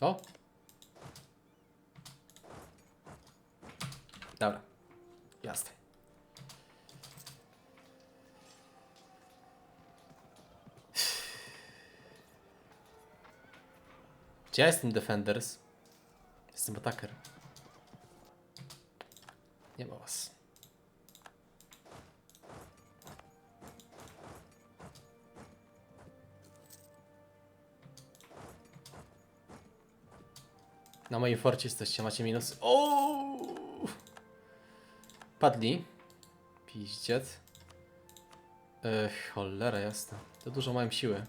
O! Dobra. Jasne. Gdzie ja jestem Defenders? Jestem Attacker. Nie ma was. Na moim forcie jesteście, macie minus. O! Padli. Piździec. Ech, cholera jasna. To dużo mają siły.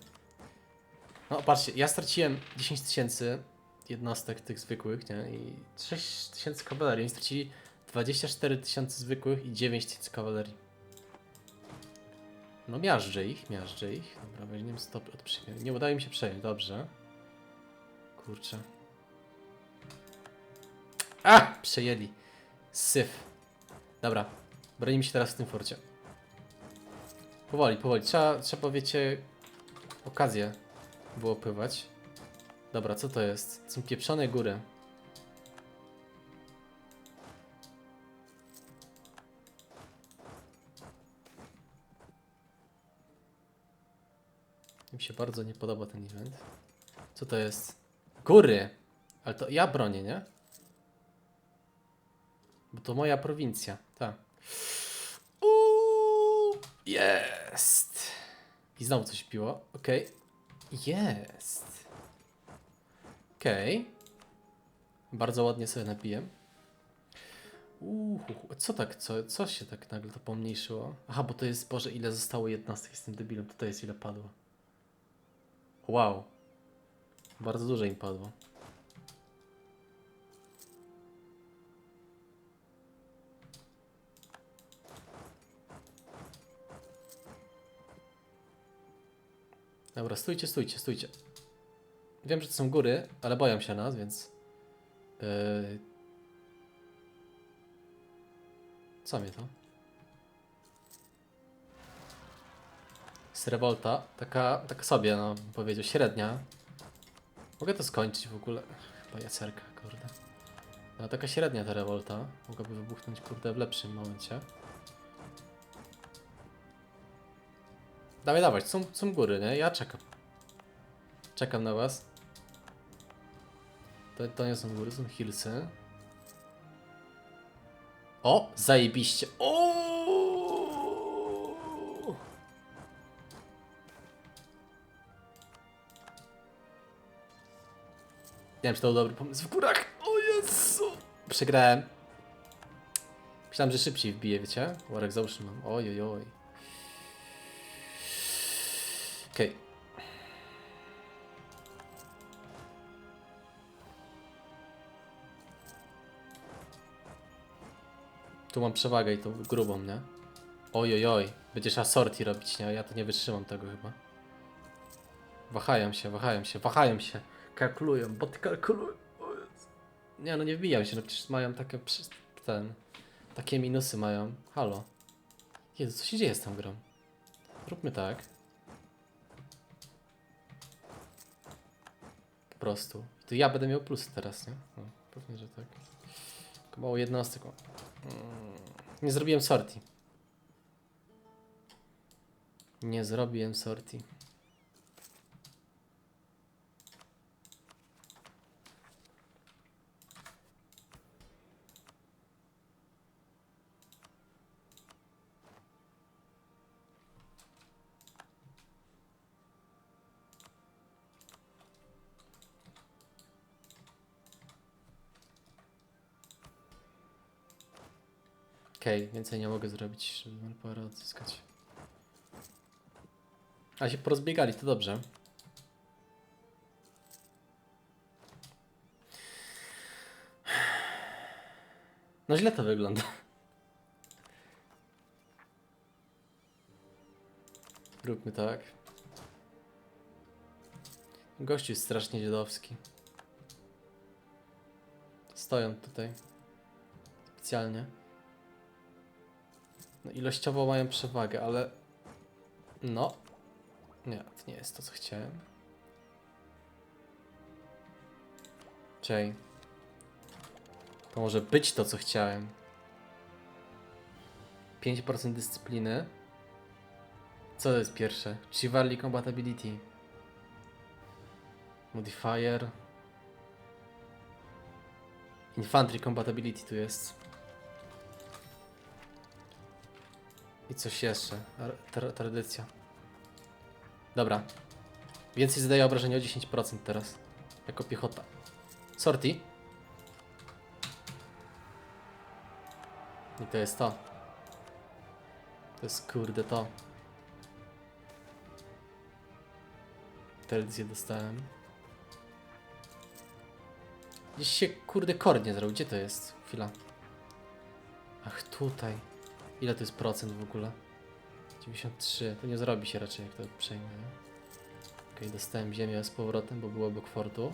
No patrzcie, ja straciłem 10 tysięcy jednostek tych zwykłych, nie? I 6 tysięcy kawalerii. Oni stracili 24 tysiące zwykłych i 9 tysięcy kawalerii. No miażdżę ich, miażdżę ich. Dobra, weźmiemy stop od przyjęcia. Nie udaje mi się przejąć, dobrze. Kurczę. A! Przejęli. Syf. Dobra. Bronimy się teraz w tym forcie. Powoli, powoli. Trzeba, trzeba wiecie, okazję było pływać. Dobra, co to jest? Są pieprzone góry. Mi się bardzo nie podoba ten event. Co to jest? Góry! Ale to ja bronię, nie? Bo to moja prowincja, tak. Uuu, Jest! I znowu coś piło. Okej. Jest. Okej. Bardzo ładnie sobie napiję. Uuu, co tak, co, co się tak nagle to pomniejszyło? Aha, bo to jest, Boże, ile zostało jednostek, jestem debilem, to jest ile padło. Wow. Bardzo dużo im padło. Dobra, stójcie, stójcie, stójcie. Wiem, że to są góry, ale boją się nas, więc... Yy... Co mnie to? Jest rewolta, taka, taka sobie, no, powiedział, średnia. Mogę to skończyć w ogóle. Chyba jacerka, kurde. No, taka średnia ta rewolta. Mogłaby wybuchnąć, kurde, w lepszym momencie. Dawaj, dawać, są, są góry, nie? Ja czekam. Czekam na was. To, to nie są góry, są hillsy. O, zajebiście. O! Nie wiem, czy to był dobry pomysł w górach. O Jezu! Przegrałem. Myślałem, że szybciej wbiję, wiecie? Warek załóżmy mam. Oj, oj, oj. Okej. Tu mam przewagę i tą grubą, nie? Oj, oj, oj. Będzie trzeba sorti robić, nie? Ja to nie wytrzymam tego chyba. Wahają się, wahają się, wahają się. Kalkulują, boty kalkulują. O Jezu. Nie, no nie wbijam się, no przecież mają takie... ten... Takie minusy mają. Halo. Jezu, co się dzieje z tą grą? Róbmy tak. Po prostu. To ja będę miał plus teraz, nie? No, pewnie, że tak. Tylko mało jednostek. Mm, Nie zrobiłem sorti. Nie zrobiłem sorti. Okej, więcej nie mogę zrobić, żeby manpower odzyskać. A się porozbiegali, to dobrze. No źle to wygląda. Róbmy tak. Gościu jest strasznie dziadowski. Stoją tutaj. Specjalnie. No ilościowo mają przewagę, ale... No. Nie, to nie jest to, co chciałem. Czej. To może być to, co chciałem. 5% dyscypliny. Co to jest pierwsze? Chivalry Compatibility. Modifier. Infantry Compatibility tu jest. I coś jeszcze. Tra- tradycja. Dobra. Więcej zadaje obrażenia o 10% teraz. Jako piechota. Sorti. I to jest to. To jest kurde to. Tradycję dostałem. Gdzieś się kurde kord nie zrobił. Gdzie to jest? Chwila. Ach, tutaj. Ile to jest procent w ogóle? 93. To nie zrobi się raczej, jak to przejmę. Okej, dostałem ziemię z powrotem, bo było obok fortu.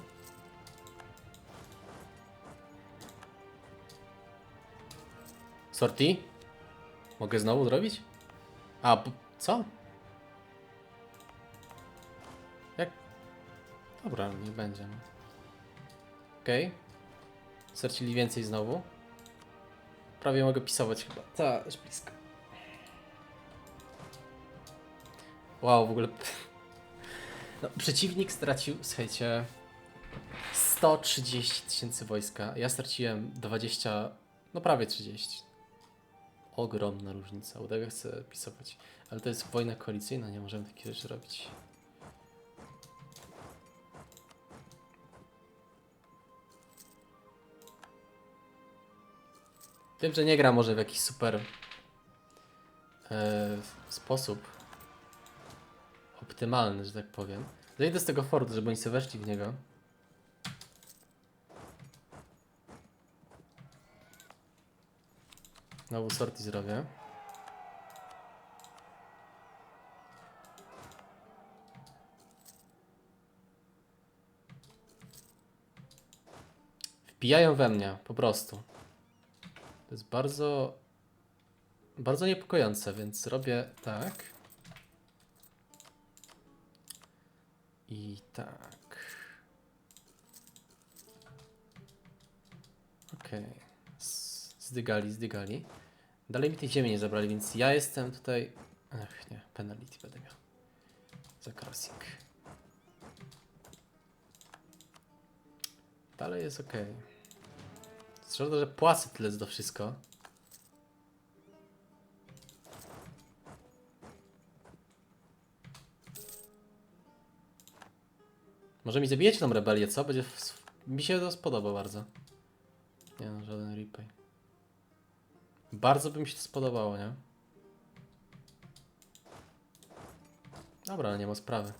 Sorti? Mogę znowu zrobić? A, co? Jak? Dobra, nie będzie. no. Okej. Stracili więcej znowu. Prawie mogę pisować chyba. Tak, już blisko. Wow, w ogóle. No, przeciwnik stracił, słuchajcie, 130 tysięcy wojska. Ja straciłem 20, no prawie 30. Ogromna różnica. Udaje chcę pisować. Ale to jest wojna koalicyjna, nie możemy takich rzeczy robić. Wiem, że nie gra może w jakiś super e, sposób optymalny, że tak powiem. Zejdę z tego fortu, żeby oni sobie weszli w niego. Znowu sorti zrobię. Wbijają we mnie, po prostu. To jest bardzo, bardzo niepokojące, więc robię tak. I tak. Okej. Z- Zdygali, zdygali. Dalej mi tej ziemi nie zabrali, więc ja jestem tutaj... Ach nie, penality będę miał. Za crossing. Dalej jest ok. Szkoda, że płacę tyle za wszystko. Może mi zabijecie tą rebelię, co? Będzie... Mi się to spodoba bardzo. Nie no, żaden repay. Bardzo by mi się to spodobało, nie? Dobra, nie ma sprawy.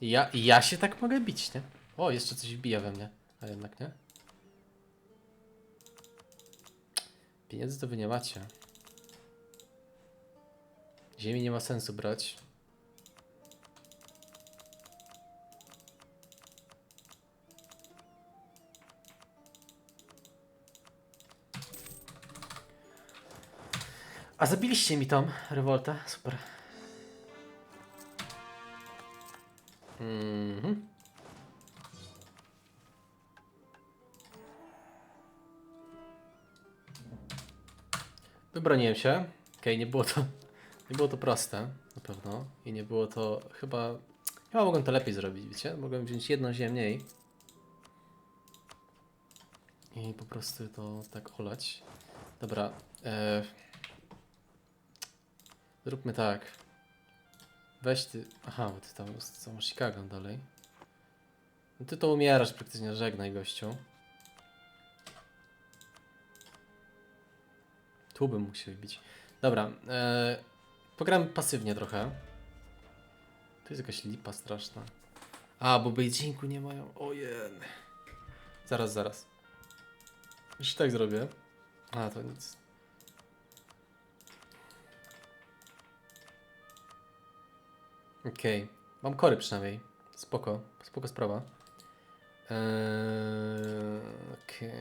Ja, ja się tak mogę bić, nie? O, jeszcze coś wbija we mnie. A jednak nie. Pieniędzy to wy nie macie. Ziemi nie ma sensu brać. A zabiliście mi tą rewoltę? Super. Mhm. Wybroniłem się. Okej, nie było to. Nie było to proste, na pewno. I nie było to chyba. Chyba mogłem to lepiej zrobić, wiecie? Mogłem wziąć jedną ziemię mniej. I po prostu to tak olać. Dobra. E... Zróbmy tak. Weź ty. Aha, bo ty tam są Chicago dalej. No ty to umierasz praktycznie, żegnaj gościu. Tu bym mógł się wbić. Dobra, e, pogramy pasywnie trochę. Tu jest jakaś lipa straszna. A, bo Beijingu nie mają. Ojej. Zaraz, zaraz. Już tak zrobię. A, to nic. Okej. Mam kory przynajmniej. Spoko. Spoko sprawa. Eee, Okej.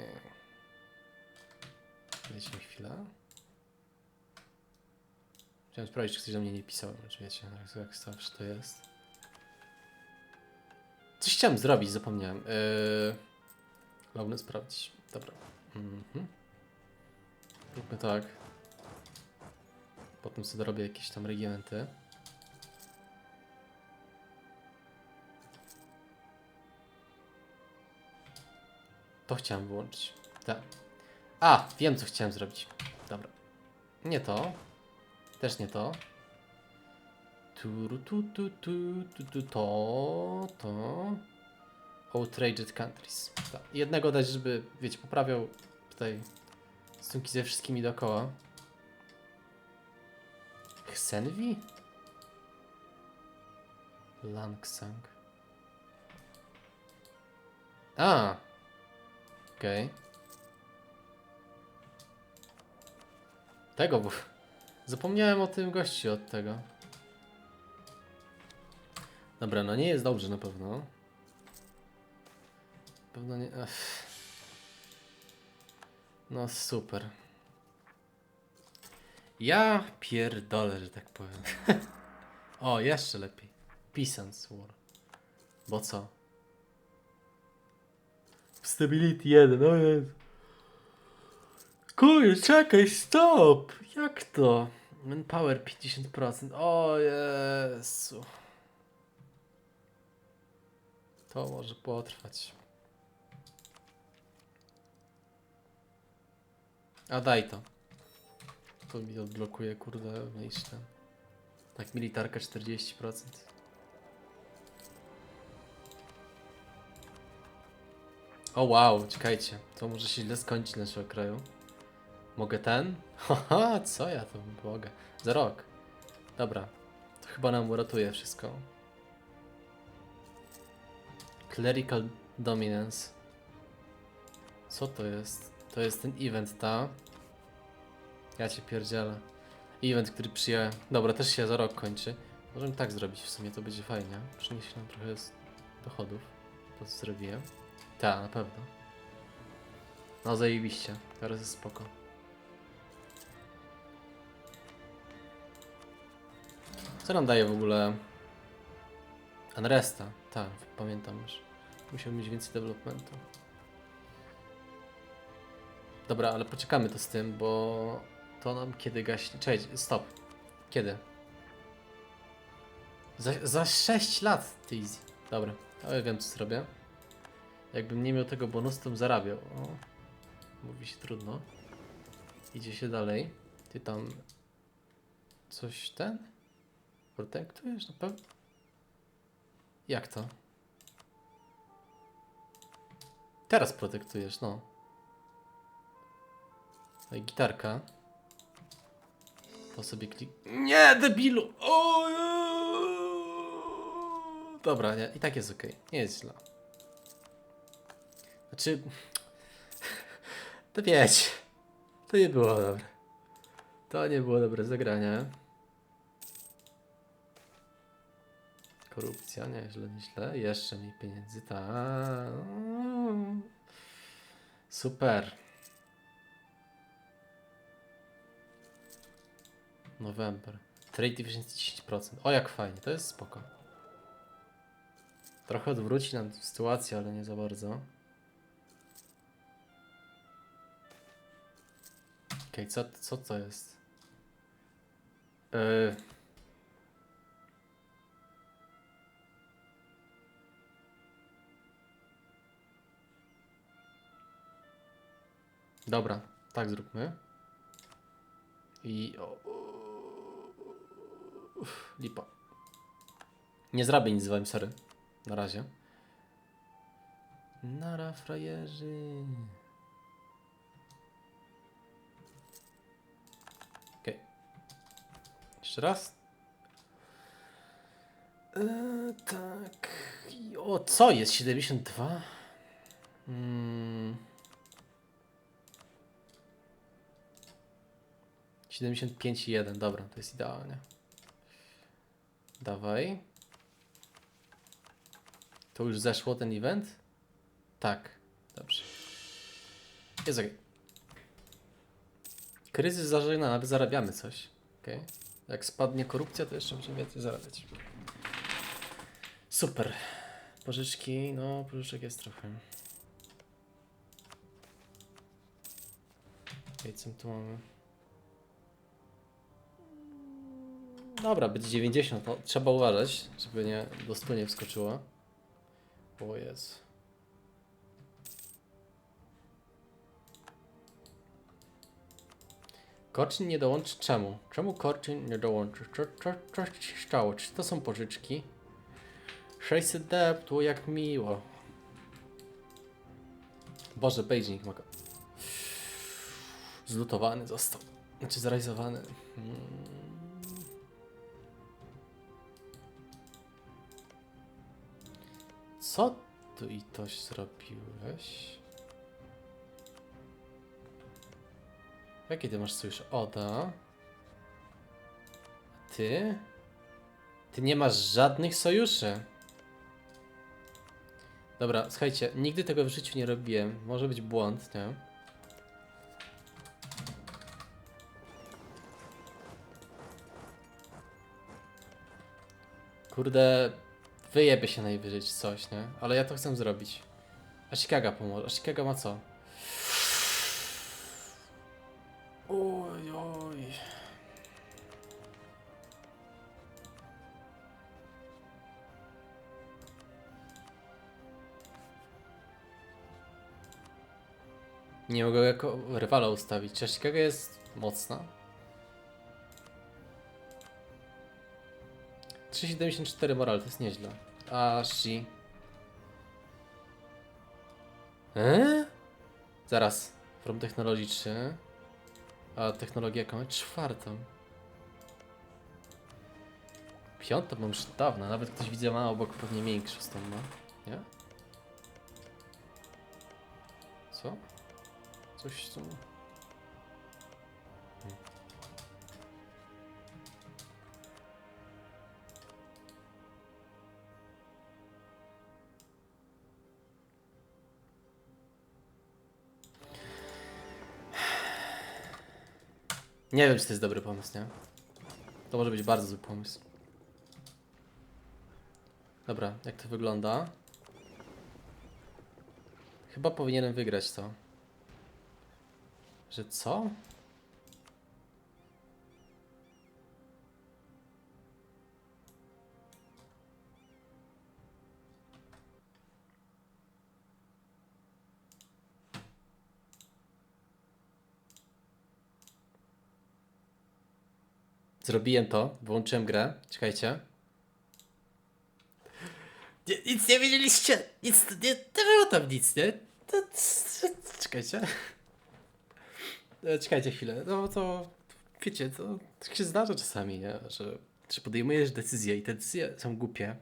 Dajcie mi chwilę. Chciałem sprawdzić, czy ktoś do mnie nie pisał, czy wiecie, jak, jak zawsze to jest. Coś chciałem zrobić, zapomniałem. Yy... Lognę sprawdzić. Dobra. Mhm. Róbmy tak. Potem sobie dorobię jakieś tam regimenty. To chciałem wyłączyć. Tak. A, wiem co chciałem zrobić. Dobra. Nie to. Też nie to. Tu, tu, tu, tu, tu, tu, to, to. Outraged countries. Tak. Jednego dać, żeby, wiecie, poprawiał tutaj stosunki ze wszystkimi dookoła. Xenvi? Langsang. A! Okej. Tego, bo... Zapomniałem o tym gościu od tego. Dobra, no nie jest dobrze na pewno. Na pewno nie... Ech. No super. Ja pierdolę, że tak powiem. o, jeszcze lepiej. Peasants War. Bo co? Stability 1, o Jezu. Kurde, czekaj, stop! Jak to? Manpower 50%. O Jezu. To może potrwać. A daj to. To mi odblokuje, kurde, myślę. Tak, militarka 40%. O wow, czekajcie. To może się źle skończyć naszego kraju. Mogę ten? Haha, co ja to mogę? Za rok. Dobra. To chyba nam uratuje wszystko. Clerical Dominance. Co to jest? To jest ten event, ta? Ja cię pierdzielę. Event, który przyjąłem. Dobra, też się za rok kończy. Możemy tak zrobić, w sumie to będzie fajnie. Przyniesie nam trochę dochodów. To co zrobiłem. Tak, na pewno. No zajebiście. Teraz jest spoko. Co nam daje w ogóle Unresta? Tak, pamiętam już. Musiał mieć więcej developmentu. Dobra, ale poczekamy to z tym, bo to nam kiedy gaśnie. Czekaj, stop. Kiedy? Za, za 6 lat, ty easy. Dobra, ale wiem co zrobię. Jakbym nie miał tego bonusu, to bym zarabiał. O, mówi się trudno. Idzie się dalej. Ty tam coś ten? Protektujesz na pewno? Jak to? Teraz protektujesz, no. No i gitarka. To sobie klik... Nie, debilu! O, Dobra, nie, i tak jest ok. Nie jest źle. Znaczy... To wiecie. To nie było dobre. To nie było dobre zagranie. Korupcja, nieźle, nieźle. Jeszcze mniej pieniędzy, tak. Super. November. Trade efficiency 10%. O, jak fajnie, to jest spoko. Trochę odwróci nam sytuację, ale nie za bardzo. Okej, co, co to jest? Yy... Dobra, tak zróbmy. I... O, uff, lipa. Nie zrobię nic z wami, sorry. Na razie. Nara, frajerzy. Okej. Jeszcze raz. Eee, tak. O, co jest? 72? Hmm. 75,1, dobra, to jest idealnie. Dawaj. To już zeszło ten event? Tak, dobrze. Jest ok. Kryzys zażegna, nawet zarabiamy coś. Okay. Jak spadnie korupcja, to jeszcze będziemy więcej zarabiać. Super. Pożyczki, no pożyczek jest trochę. Okej, co tu mamy? Dobra, będzie 90, no, trzeba uważać, żeby nie do 100 nie wskoczyło. O Jezu. Korczyn nie dołączy czemu? Czemu Korczyn nie dołączy? Co, co, co się stało? Czy to są pożyczki? 600 deptu, jak miło. Boże, Beijing ma... Zlutowany został. Znaczy zrealizowany. Hmm. Co tu i toś zrobiłeś? Jaki ty masz sojusz? Oda. A ty? Ty nie masz żadnych sojuszy. Dobra, słuchajcie, nigdy tego w życiu nie robiłem. Może być błąd, nie? Kurde, wyjebie się najwyżej coś, nie? Ale ja to chcę zrobić. Ashikaga pomoże. Ashikaga ma co? Oj, oj. Nie mogę jako rywala ustawić. Czy Ashikaga jest mocna? 374 moral, to jest nieźle. A Shi. Eee? Zaraz. From Technology 3. A technologia jaką? Czwartą. Piątą mam już dawno. Nawet ktoś widzę ma obok pewnie mniej szóstą ma. Nie? Co? Coś tu... Nie wiem, czy to jest dobry pomysł, nie? To może być bardzo zły pomysł. Dobra, jak to wygląda? Chyba powinienem wygrać to. Że co? Zrobiłem to, wyłączyłem grę. Czekajcie. Nie, nic nie wiedzieliście! Nic, nie, nie było tam nic, nie? To, czekajcie. E, Czekajcie chwilę. No to wiecie, to tak się zdarza czasami, nie? Że, że podejmujesz decyzje i te decyzje są głupie.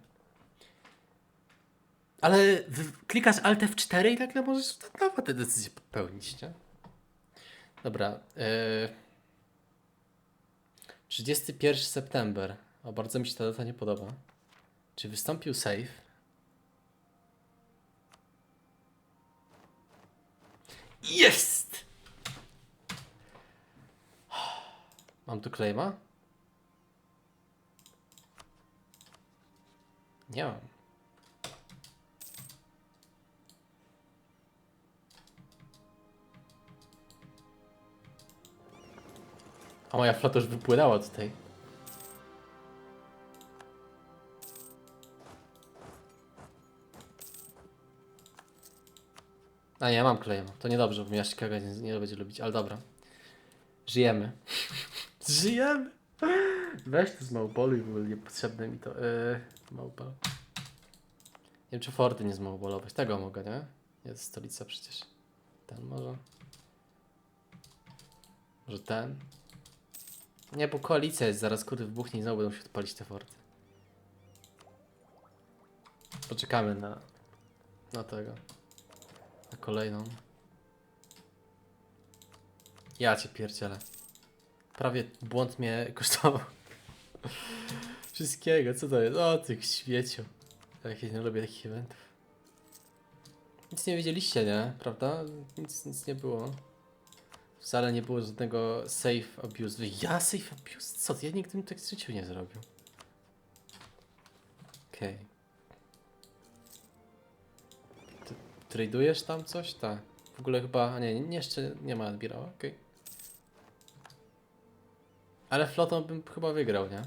Ale klikasz Alt F4 i nagle możesz nowe te decyzje popełnić, nie? Dobra. E, 31 september. O, bardzo mi się ta data nie podoba. Czy wystąpił save? Jest! Mam tu claima? Nie mam. A moja flota już wypłynęła tutaj. A nie, mam claim. To niedobrze, bo mnie Chicago nie, nie będzie lubić, ale dobra. Żyjemy. Żyjemy! Weź to z Małpolu i w ogóle niepotrzebne mi to. Yy, Małpol. Nie wiem, czy Fordy nie zmałpolować. Tego mogę, nie? Jest stolica przecież. Ten może. Może ten? Nie, bo koalicja jest zaraz, kurde, wybuchnie i znowu będą się odpalić te forty. Poczekamy na... na tego. Na kolejną. Ja cię pierdzielę. Prawie błąd mnie kosztował. Wszystkiego, co to jest? O, tych śmieciu. Jak ja nie lubię takich eventów. Nic nie wiedzieliście, nie? Prawda? Nic, nic nie było. Wcale nie było żadnego safe abuse. Ja safe abuse? Co? Ja nigdy bym tak w nie zrobił. Okej. Tradujesz tam coś? Tak. W ogóle chyba, a nie, nie jeszcze nie ma admirała, okej. Ale flotą bym chyba wygrał, nie?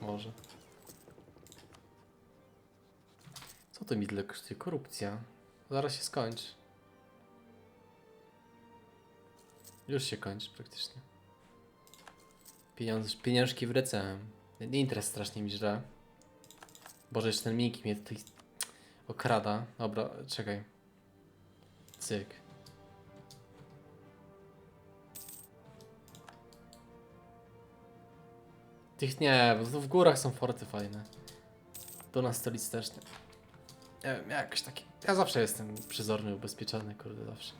Może. Co to mi tyle kosztuje? Korupcja. Zaraz się skończy. Już się kończy praktycznie. Pieniądze, pieniążki wracają. Interes strasznie mi żre. Boże, jeszcze ten Miki mnie tutaj okrada. Dobra, czekaj. Cyk. Tych nie, bo tu w górach są forty fajne. Tu na stolicy też nie. Nie wiem, jakoś taki. Ja zawsze jestem przyzorny, ubezpieczony, kurde, zawsze.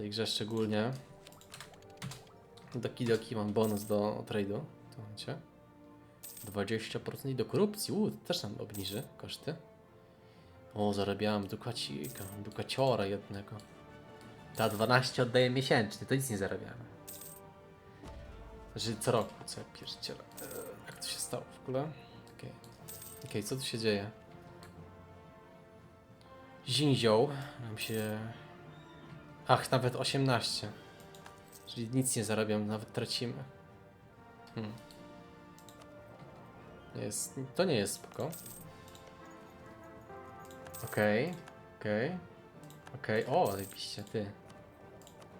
W tej grze szczególnie. Doki doki mam bonus do trade'u. To macie. 20% i do korupcji. Uuu, też nam obniży koszty. O, zarabiałem dukacika, dukaciora jednego. Ta 12 oddaje miesięcznie, to nic nie zarabiamy. Znaczy co roku, co ja pierdzielę. Eee, Jak to się stało w ogóle? Okej, Okej, co tu się dzieje? Zinzioł nam się... Ach, nawet 18. Czyli nic nie zarabiam, nawet tracimy. Hmm. Jest, to nie jest spoko. Okej, okej, okej. O, zajebiście, ty.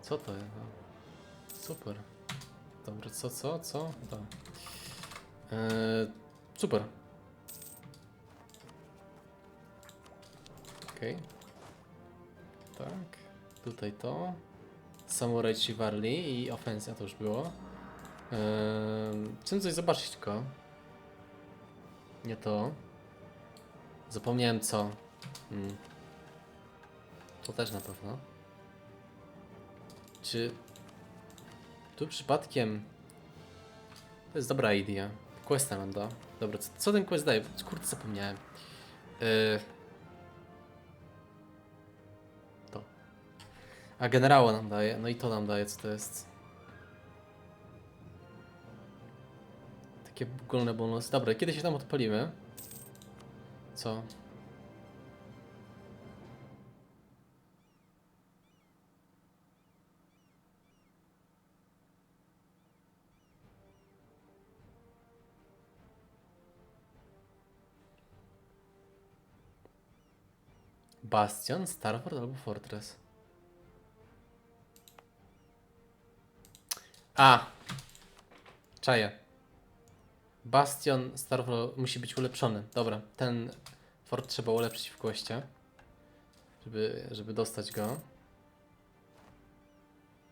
Co to jest? Super. Dobra, co, co, co? Eee, super. Okej. Tak. Tutaj to. Samurai Chivalry i ofensja to już było. Eee, chcę coś zobaczyć tylko. Nie to. Zapomniałem co. Hmm. To też na pewno. Czy tu przypadkiem to jest dobra idea. Questa nam da. Dobra, co, co ten quest daje? Kurde, zapomniałem. Yy... A generała nam daje. No i to nam daje, co to jest. Takie ogólne bonusy. Dobra, kiedy się tam odpalimy? Co? Bastion, Starford albo Fortress? A! Czaję. Bastion Starford musi być ulepszony. Dobra, ten fort trzeba ulepszyć w koście, żeby, żeby dostać go.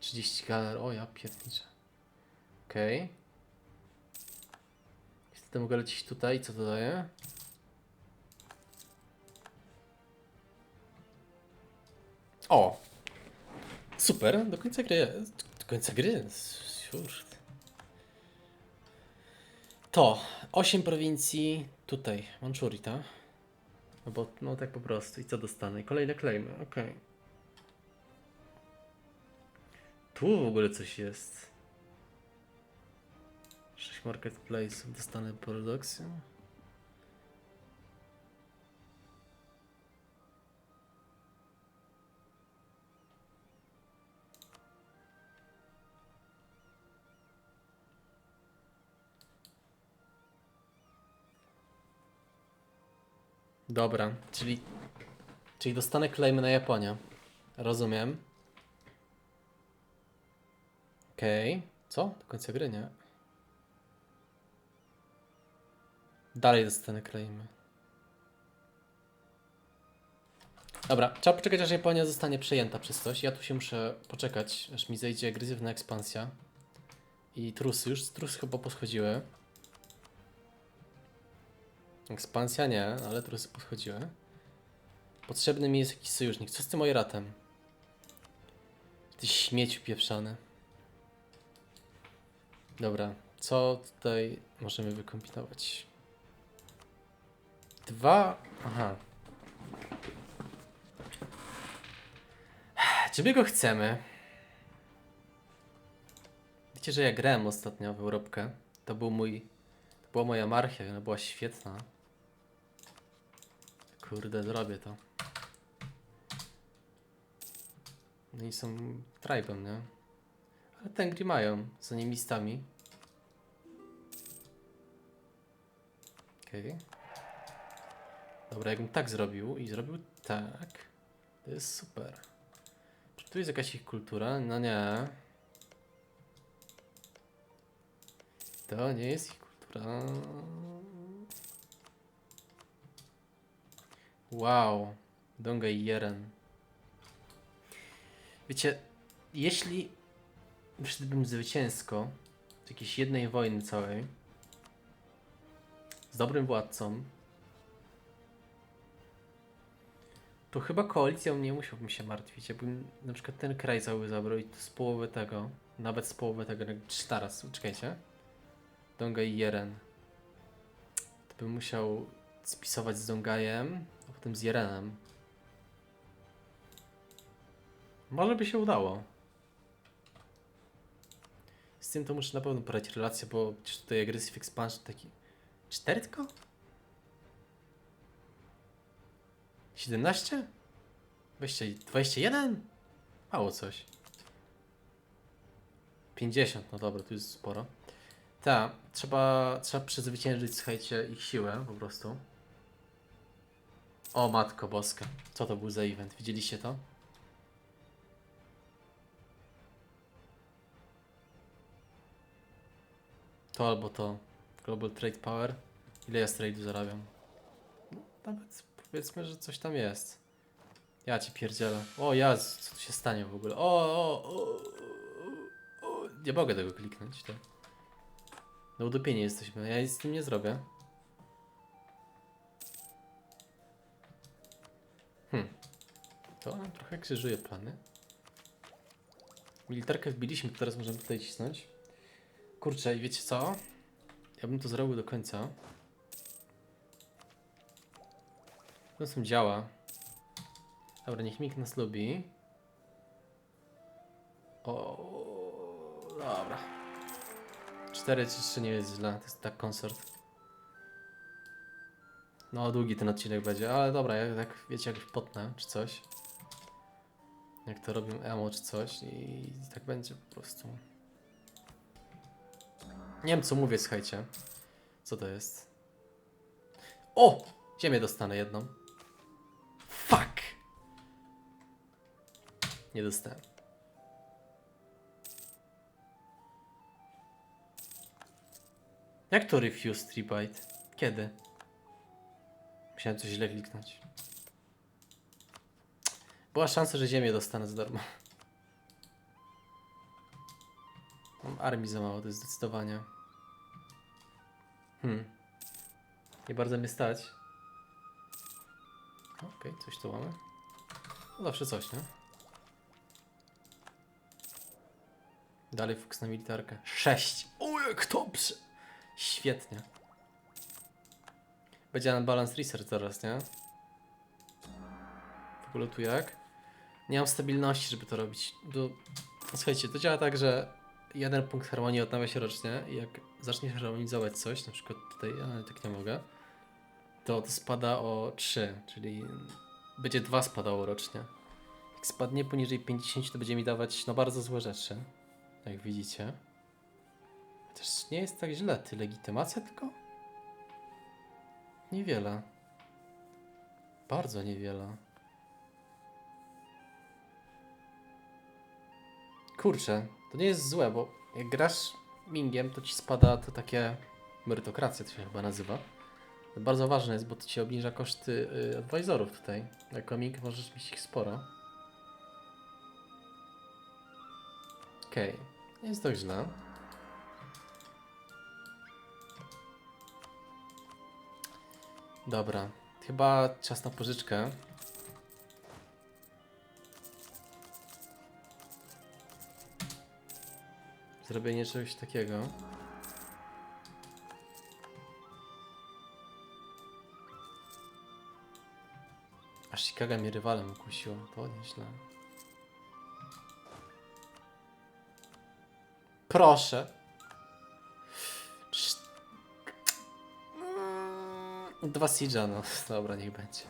30 galer, o ja pierdniczę. Okej. Okay. Wtedy mogę lecieć tutaj, co to daje? O! Super, do końca gry. Do końca gry. Już. To 8 prowincji tutaj, Manchurii, tak? No bo, no tak po prostu. I co dostanę? Kolejne claimy, okej. Tu w ogóle coś jest. 6 marketplace'ów, dostanę produkcję. Dobra, czyli, czyli dostanę claimy na Japonię. Rozumiem. Okej. Co? Do końca gry, nie? Dalej dostanę claimy. Dobra, trzeba poczekać aż Japonia zostanie przejęta przez coś. Ja tu się muszę poczekać, aż mi zejdzie agresywna ekspansja. I trusy, już trusy chyba poschodziły. Ekspansja nie, ale trusy podchodziły. Potrzebny mi jest jakiś sojusznik. Co z tym Oiratem? Ty śmieciu pieprzany. Dobra, co tutaj możemy wykombinować? Dwa... Aha. Czy my go chcemy? Wiecie, że ja grałem ostatnio w Europkę. To był mój... To była moja marchia, ona była świetna. Kurde, zrobię to. No i są tribem, nie? Ale Tengri mają z animistami. Okej. Dobra, jakbym tak zrobił i zrobił tak, to jest super. Czy tu jest jakaś ich kultura? No nie. To nie jest ich kultura. Wow. Donga i Jeren. Wiecie, jeśli wyszedłbym zwycięsko z jakiejś jednej wojny całej z dobrym władcą, to chyba koalicją nie musiałbym się martwić. Jakbym na przykład ten kraj cały zabrał i to z połowy tego, nawet z połowy tego, czy teraz, czekajcie. Donga i Jeren. To bym musiał spisować z Dongajem, a potem z Jerenem. Może by się udało. Z tym to muszę na pewno porać relację, bo przecież tutaj Aggressive Expansion taki... Cztery tylko? 17? 20, 21? Mało coś. 50, no dobra, tu jest sporo. Tak, trzeba, trzeba przezwyciężyć, słuchajcie, ich siłę po prostu. O matko boska, co to był za event? Widzieliście to? To albo to. Global Trade Power. Ile ja z trade'u zarabiam? Nawet powiedzmy, że coś tam jest. Ja ci pierdzielę. O Jezu, co tu się stanie w ogóle? O, o, o, o, o. Nie mogę tego kliknąć, tak? No udupienie jesteśmy, ja nic z tym nie zrobię. Trochę krzyżuje plany. Militarkę wbiliśmy, teraz możemy tutaj cisnąć. Kurczę, i wiecie co? Ja bym to zrobił do końca. To są działa. Dobra, niech Mik nas lubi. O, dobra. 4 czy 3 nie jest źle, to jest tak koncert. No, długi ten odcinek będzie, ale dobra, jak, jak wiecie, jakoś potnę czy coś. Jak to robią emo czy coś i tak będzie po prostu. Nie wiem co mówię, słuchajcie. Co to jest? O! Ziemię dostanę jedną. Fuck! Nie dostałem. Jak to refuse tribite? Kiedy? Musiałem coś źle kliknąć. Była szansa, że ziemię dostanę za darmo. Mam armii za mało, to jest zdecydowanie. Hmm. Nie bardzo mnie stać. Okej, coś tu mamy. No zawsze coś, nie? Dalej fuks na militarkę. 6! O, jak dobrze! Świetnie. Będzie na balance research teraz, nie? W ogóle tu jak? Nie mam stabilności, żeby to robić. Do... Słuchajcie, to działa tak, że jeden punkt harmonii odnawia się rocznie i jak zaczniesz harmonizować coś, na przykład tutaj, ale tak nie mogę, to to spada o 3, czyli będzie 2 spadało rocznie. Jak spadnie poniżej 50, to będzie mi dawać no bardzo złe rzeczy, jak widzicie. Chociaż nie jest tak źle, ty legitymacja tylko? Niewiele. Bardzo niewiele. Kurczę, to nie jest złe, bo jak grasz Mingiem, to ci spada to takie merytokracja, to się chyba nazywa. To bardzo ważne jest, bo to ci obniża koszty y, advisorów tutaj. Jako Ming możesz mieć ich sporo. Okej, nie jest tak źle. Dobra, chyba czas na pożyczkę. Zrobienie czegoś takiego. Aż Chicago mnie rywalem ukusiło, to nieźle. Proszę. Mm, Dwa Siege'a, no dobra, niech będzie.